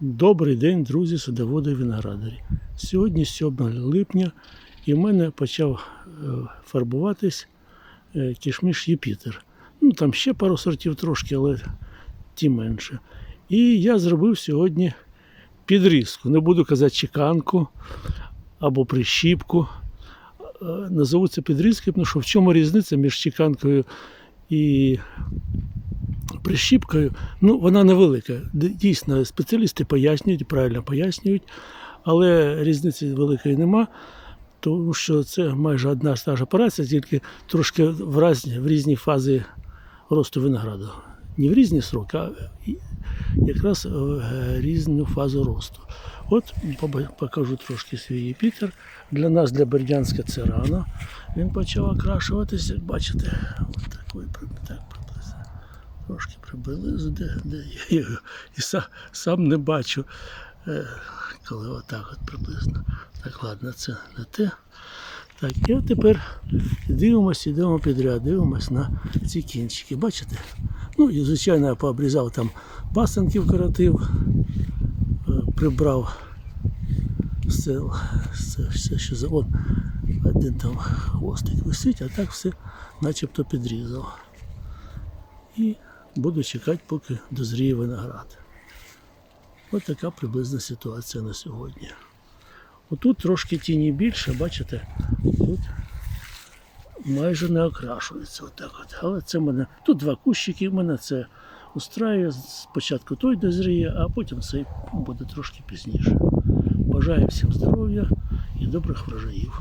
Добрий день, друзі, садоводи і виноградарі. Сьогодні 7 липня і в мене почав е, фарбуватись е, кішміш Єпітер. Ну, там ще пару сортів трошки, але ті менше. І я зробив сьогодні підрізку. Не буду казати чеканку або прищіпку. Е, Назову це підрізки, тому що в чому різниця між чеканкою і прищіпкою, ну, вона невелика. Дійсно, спеціалісти пояснюють, правильно пояснюють, але різниці великої нема, тому що це майже одна ж операція, тільки трошки в різні, в різні фази росту винограду. Не в різні сроки, а якраз в е, різну фазу росту. От покажу трошки свій Єпітер. Для нас, для Бердянська, це рано. Він почав окрашуватися, бачите, от такий, так. Трошки приблизу, де, де я його і сам, сам не бачу, е, коли отак от приблизно. Так, ладно, це не те. Так, і от тепер дивимося, йдемо підряд, дивимося на ці кінчики. Бачите? Ну, і звичайно, я пообрізав там пасенки вкоротив, е, прибрав все, все, все що за. От, один там хвостик висить, а так все начебто підрізав. І буду чекати, поки дозріє виноград. Ось така приблизна ситуація на сьогодні. Отут трошки тіні більше, бачите, тут майже не окрашується. Отак от. Але це мене. Тут два кущики, в мене це устраює. Спочатку той дозріє, а потім цей буде трошки пізніше. Бажаю всім здоров'я і добрих врожаїв.